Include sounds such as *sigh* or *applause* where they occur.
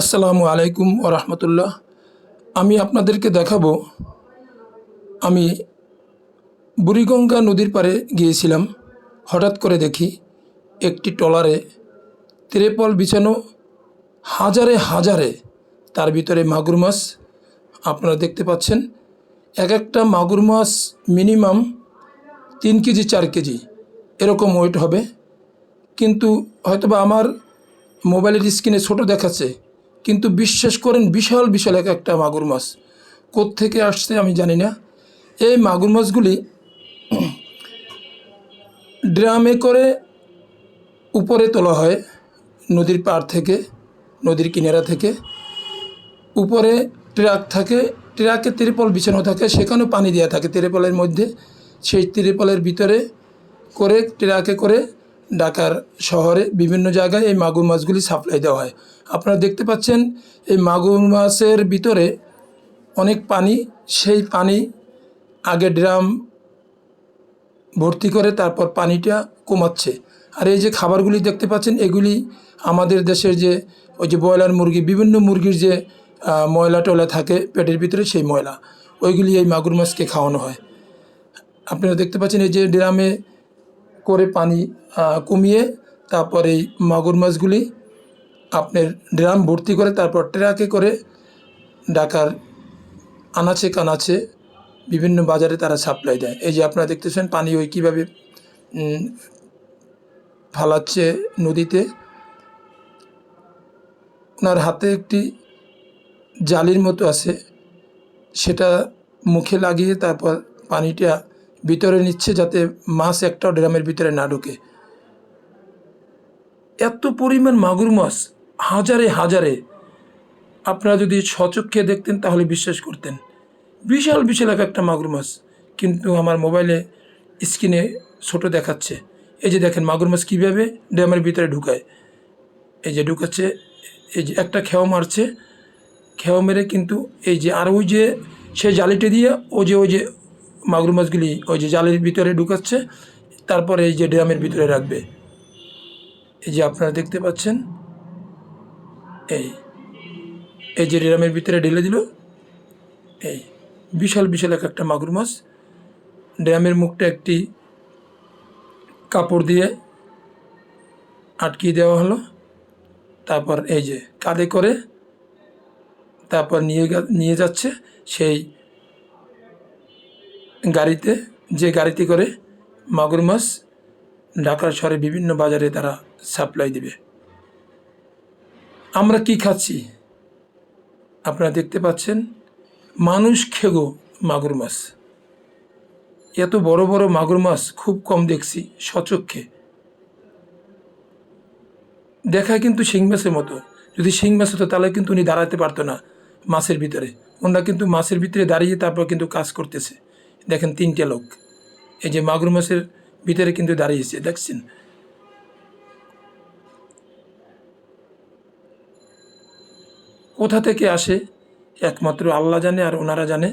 আসসালামু আলাইকুম রহমতুল্লাহ। আমি আপনাদেরকে দেখাবো, আমি বুড়িগঙ্গা নদীর পাড়ে গিয়েছিলাম। হঠাৎ করে দেখি একটি ট্রলারে তেরেপল বিছানো হাজারে হাজারে তার ভিতরে মাগুর মাছ। আপনারা দেখতে পাচ্ছেন, এক একটা মাগুর মাছ মিনিমাম তিন কেজি, চার কেজি, এরকম ওয়েট হবে। কিন্তু হয়তোবা আমার মোবাইলের স্ক্রিনে ছোট দেখাচ্ছে কিন্তু বিশ্বাস করেন, বিশাল বিশাল এক একটা মাগুর মাছ। থেকে আসছে আমি জানি না। এই মাগুর মাছগুলি *clears throat* ড্রামে করে উপরে তোলা হয়, নদীর পাড় থেকে, নদীর কিনারা থেকে। উপরে ট্রাক থাকে, ট্রাকে তিরপল বিছানো থাকে, সেখানেও পানি দেওয়া থাকে তিরপলের মধ্যে। সেই তিরপলের ভিতরে করে, ট্রাকে করে ঢাকার শহরে বিভিন্ন জায়গায় এই মাগুর মাছগুলি সাপ্লাই দেওয়া হয়। আপনারা দেখতে পাচ্ছেন, এই মাগুর মাছের ভিতরে অনেক পানি, সেই পানি আগে ড্রাম ভর্তি করে তারপর পানিটা কমাচ্ছে। আর এই যে খাবারগুলি দেখতে পাচ্ছেন, এগুলি আমাদের দেশের যে ওই যে ব্রয়লার মুরগি, বিভিন্ন মুরগির যে ময়লা টয়লা থাকে পেটের ভিতরে সেই ময়লা, ওইগুলি এই মাগুর মাছকে খাওয়ানো হয়। আপনারা দেখতে পাচ্ছেন, এই যে ড্রামে করে পানি কমিয়ে তারপর এই মাগুর মাছগুলি আপনার ড্রাম ভর্তি করে তারপর ট্রাকে করে ঢাকার আনাচে কানাচে বিভিন্ন বাজারে তারা সাপ্লাই দেয়। এই যে আপনারা দেখতেছেন পানি ওই কীভাবে ফালাচ্ছে নদীতে। ওনার হাতে একটি জালির মতো আছে, সেটা মুখে লাগিয়ে তারপর পানিটা ভিতরে নিচ্ছে যাতে মাছ একটাও ড্রামের ভিতরে না ঢোকে। এত পরিমাণ মাগুর মাছ, হাজারে হাজারে। আপনারা যদি সচক্ষে দেখতেন তাহলে বিশ্বাস করতেন। বিশাল বিশাল এক একটা মাগুর মাছ কিন্তু আমার মোবাইলে স্ক্রিনে ছোট দেখাচ্ছে। এই যে দেখেন, মাগুর মাছ কীভাবে ড্যামের ভিতরে ঢুকায়। এই যে ঢুকাচ্ছে, এই যে একটা খেও মারছে। খেও মেরে কিন্তু এই যে, আর ওই যে সে জালিটা দিয়ে ও যে, ওই যে মাগুর মাছগুলি ওই যে জালের ভিতরে ঢুকাচ্ছে, তারপরে এই যে ড্রামের ভিতরে রাখবে। এই যে আপনারা দেখতে পাচ্ছেন, এই এই যে ড্রামের ভিতরে ঢেলে দিল, এই, বিশাল বিশাল এক একটা মাগুর মাছ। ড্রামের মুখটা একটি কাপড় দিয়ে আটকিয়ে দেওয়া হলো। তারপর এই যে কাঁধে করে তারপর নিয়ে নিয়ে যাচ্ছে সেই গাড়িতে, যে গাড়িতে করে মাগুর মাছ ঢাকার শহরে বিভিন্ন বাজারে তারা সাপ্লাই দিবে। আমরা কি খাচ্ছি? আপনারা দেখতে পাচ্ছেন, মানুষ খেগো মাগুর মাছ। এত বড় বড় মাগুর মাছ খুব কম দেখছি, সচক্ষে। দেখায় কিন্তু শিং মাছের মতো। যদি শিং মাছ হতো তাহলে কিন্তু উনি দাঁড়াতে পারতো না মাছের ভিতরে। ওনারা কিন্তু মাছের ভিতরে দাঁড়িয়ে তারপর কিন্তু কাজ করতেছে। দেখেন তিনটে লোক। এই যে মাগুর মাছের ভিতরে কিন্তু দাঁড়িয়েছে দেখছেন? কোথা থেকে আসে? একমাত্র আল্লাহ জানে আর ওনারা জানে।